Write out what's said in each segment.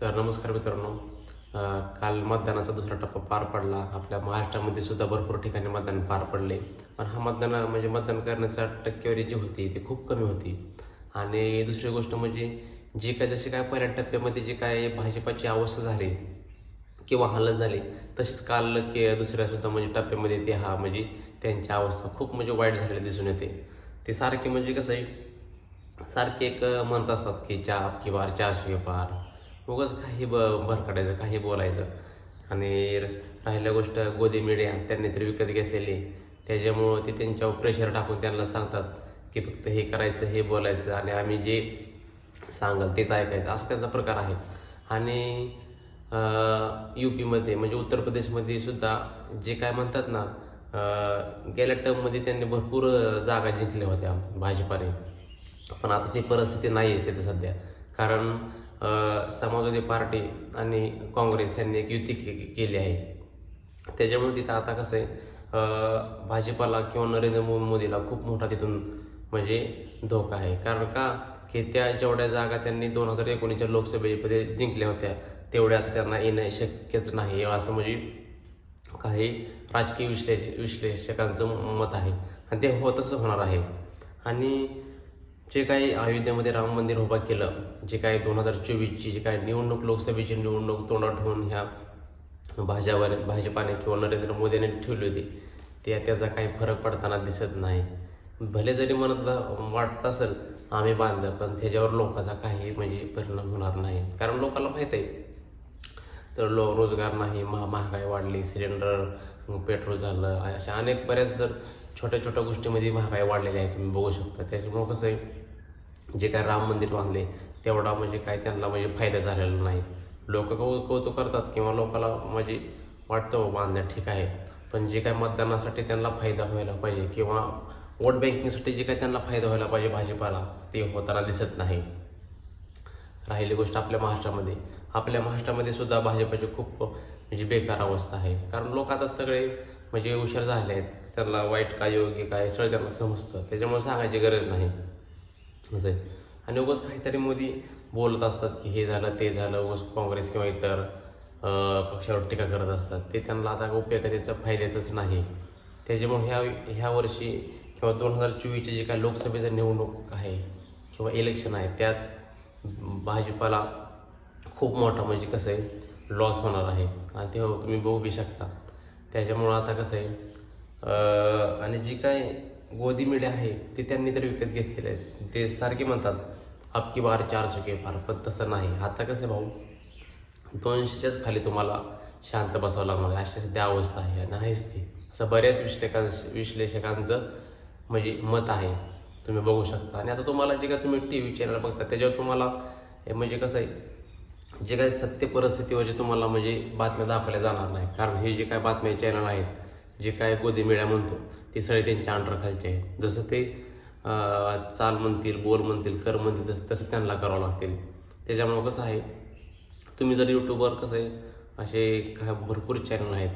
तर नमस्कार मित्रांनो. काल मतदानाचा दुसरा टप्पा पार पडला. आपल्या महाराष्ट्रामध्ये सुद्धा भरपूर ठिकाणी मतदान पार पडले. पण हा मतदान म्हणजे मतदान करण्याचा टक्केवारी जी होती ती खूप कमी होती. आणि दुसरी गोष्ट म्हणजे जे काय जशी काय पहिल्या टप्प्यामध्ये जे काय भाजपाची अवस्था झाली किंवा हालत झाली तशीच काल के दुसऱ्या सुद्धा म्हणजे टप्प्यामध्ये ते हा म्हणजे त्यांची अवस्था खूप म्हणजे वाईट झालेली दिसून येते. ते सारखे म्हणजे कसं आहे सारखे एक म्हणत असतात की चाप की बार चारशे पार. उगाच काही ब भरकटायचं काही बोलायचं. आणि राहिल्या गोष्ट गोदी मीडिया त्यांनी तरी विकत घेतलेली. त्याच्यामुळं ते त्यांच्यावर प्रेशर टाकून त्यांना सांगतात की फक्त हे करायचं हे बोलायचं. आणि आम्ही जे सांगाल तेच ऐकायचं. असं त्यांचा प्रकार आहे. आणि यू पीमध्ये म्हणजे उत्तर प्रदेशमध्ये सुद्धा जे काय म्हणतात ना गेल्या टर्ममध्ये त्यांनी भरपूर जागा जिंकल्या होत्या भाजपाने. पण आता ती परिस्थिती नाही आहे तिथे सध्या. कारण समाजवादी पार्टी आणि काँग्रेस यांनी एक युती के- केली आहे. त्याच्यामुळे तिथं आता कसं आहे भाजपाला किंवा नरेंद्र मोदीला खूप मोठा तिथून म्हणजे धोका आहे. कारण का की त्या जेवढ्या जागा त्यांनी दोन हजार एकोणीसच्या लोकसभेमध्ये जिंकल्या होत्या तेवढ्या त्यांना येणं शक्यच नाही असं म्हणजे काही राजकीय विश्लेष विश्लेषकांचं मत आहे. आणि ते हो तसं होणार आहे. आणि जे काही अयोध्येमध्ये राम मंदिर उभा केलं जे काही दोन हजार चोवीसची जी काही निवडणूक लोकसभेची निवडणूक तोंडात ठेवून ह्या भाज्यावर भाजपाने किंवा नरेंद्र मोदीने ठेवली होती ते त्याचा काही फरक पडताना दिसत नाही. भले जरी मनातलं वाटत असेल आम्ही बांधलं पण त्याच्यावर लोकांचा काही म्हणजे परिणाम होणार नाही. कारण लोकांना माहीत आहे तर लो रोजगार नाही महा महागाई वाढली सिलेंडर पेट्रोल झालं अशा अनेक बऱ्याच जर छोट्या छोट्या गोष्टीमध्ये महागाई वाढलेली आहे तुम्ही बघू शकता. त्याच्यामुळं कसं आहे जे काय राम मंदिर बांधले तेवढा म्हणजे काय त्यांना म्हणजे फायदा झालेला नाही. लोक कौ कौतुक करतात किंवा लोकाला म्हणजे वाटतं बांधणं ठीक आहे. पण जे काय मतदानासाठी त्यांना फायदा व्हायला पाहिजे किंवा वोट बँकिंगसाठी जे काय त्यांना फायदा व्हायला पाहिजे भाजीपाला ते होताना दिसत नाही. राहिली गोष्ट आपल्या महाराष्ट्रामध्ये. आपल्या महाराष्ट्रामध्ये सुद्धा भाजपाची खूप म्हणजे बेकार अवस्था आहे. कारण लोक आता सगळे म्हणजे हुशार झाले आहेत. त्यांना वाईट काय योग्य काय सगळं त्यांना समजतं. त्याच्यामुळे सांगायची गरज नाही. असं आहे. आणि उगाच काहीतरी मोदी बोलत असतात की हे झालं ते झालं उगस काँग्रेस किंवा इतर पक्षावर टीका करत असतात. ते त्यांना आता उपयोग त्याचा फायद्याचंच नाही. त्याच्यामुळे ह्या ह्या वर्षी किंवा दोन हजार चोवीसची जी काय लोकसभेचं निवडणूक आहे किंवा इलेक्शन आहे त्यात भाजीपाला खूप मोठा म्हणजे कसं आहे लॉस होणार आहे. आणि ते तुम्ही बघू बी शकता. त्याच्यामुळं आता कसं आहे आणि जी काय गोदी मिळे आहे ते त्यांनी तर विकत घेतलेले आहेत. ते सारखे म्हणतात अबकी बार चार सुके फार. पण तसं नाही. आता कसं आहे भाऊ दोनशेच्याच खाली तुम्हाला शांत बसावं लागणार आहे. अशी सध्या अवस्था आहे आणि आहेच ती. असं बऱ्याच विश्लेषकां विश्लेषकांचं म्हणजे मत आहे. तुम्ही बघू शकता. आणि आता तुम्हाला जे काय तुम्ही टी व्ही चॅनल बघता त्याच्यावर तुम्हाला हे म्हणजे कसं आहे जे काही सत्य परिस्थितीवरचे तुम्हाला म्हणजे बातम्या दाखवल्या जाणार नाही. कारण हे जे काय बातम्या चॅनल आहेत जे काय गोदी मीडिया म्हणतो ते सगळे त्यांच्या अंडरखालचे आहेत. जसं ते चाल म्हणतील बोल म्हणतील कर म्हणतील तसं तसं त्यांना करावं लागतील. त्याच्यामुळं कसं आहे तुम्ही जर यूट्यूबवर कसं आहे असे काय भरपूर चॅनल आहेत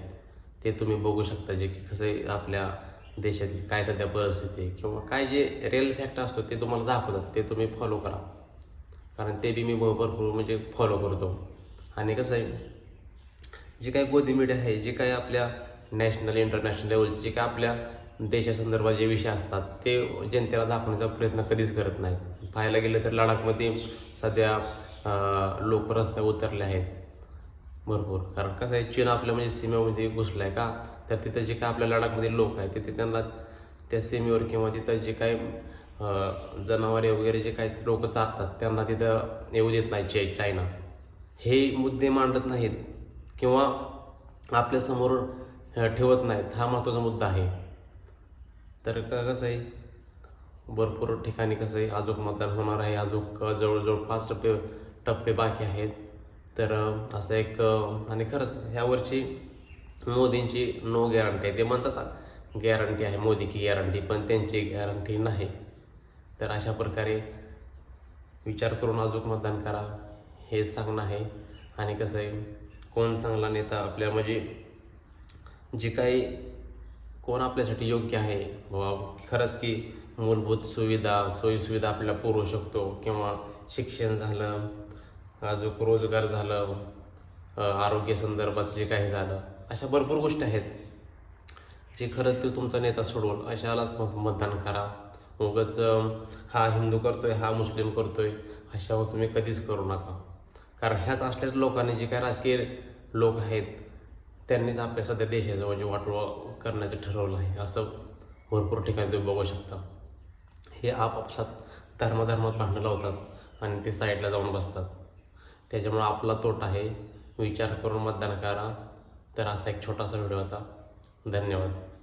ते तुम्ही बघू शकता. जे की कसं आहे आपल्या देशातली काय सध्या परिस्थिती आहे किंवा काय जे रिअल फॅक्ट असतो ते तुम्हाला दाखवतात ते तुम्ही फॉलो करा. कारण ते बी मी भ- भरपूर म्हणजे फॉलो करतो. आणि कसं आहे जे काही गोदी मीडिया आहे जे काही आपल्या नॅशनल इंटरनॅशनल लेवल जे काही आपल्या देशासंदर्भात जे विषय असतात ते जनतेला दाखवण्याचा प्रयत्न कधीच करत नाही पाहायला गेलं तर लडाखमध्ये सध्या लोक रस्त्यावर उतरले आहेत. भरपूर. कारण कसं आहे चीन आपल्या म्हणजे सीमेमध्ये घुसला आहे का? तर तिथं जे काय आपल्या लडाखमध्ये लोक आहेत तिथे त्यांना त्या सीमेवर किंवा तिथं जे काही जनावरे वगैरे जे काही लोक चालतात त्यांना तिथं येऊ देत नाही चे चायना. हे मुद्दे मांडत नाहीत किंवा आपल्यासमोर ठेवत नाहीत. हा महत्त्वाचा मुद्दा आहे. तर कसं आहे भरपूर ठिकाणी कसं आहे अजून मतदान होणार आहे. अजूक जवळजवळ पाच टप्पे टप्पे बाकी आहेत. तर असं एक आणि खरंच ह्या वर्षी मोदींची नो गॅरंटी आहे. ते म्हणतात गॅरंटी आहे मोदी की गॅरंटी पण त्यांची गॅरंटी नाही. तर अशा प्रकारे विचार करून अजून मतदान करा हे सांगणं आहे. आणि कसं आहे कोण चांगला नेता आपल्या म्हणजे जे काही कोण आपल्यासाठी योग्य आहे बाबा खरंच की मूलभूत सुविधा सोयीसुविधा आपल्याला पुरवू शकतो किंवा शिक्षण झालं अजून रोजगार झालं आरोग्य संदर्भात जे काही झालं अशा भरपूर गोष्टी आहेत. जे खरंच ते तुमचा नेता सोडवून अशालाच मत मतदान करा. उगाच हा हिंदू करतोय हा मुस्लिम करतोय अशावर तुम्ही कधीच करू नका. कारण ह्याच असल्याच लोकांनी जे काही राजकीय लोक आहेत त्यांनीच आपल्या सध्या देशाचं म्हणजे वाटोळ करण्याचं ठरवलं आहे. असं भरपूर ठिकाणी तुम्ही बघू शकता. हे आपापसात धर्मधर्मात भांडणं लावतात आणि ते साईडला जाऊन बसतात. त्याच्यामुळे आपला तोट आहे. विचार करून मतदान करा. तर असा एक छोटासा व्हिडिओ होता. धन्यवाद.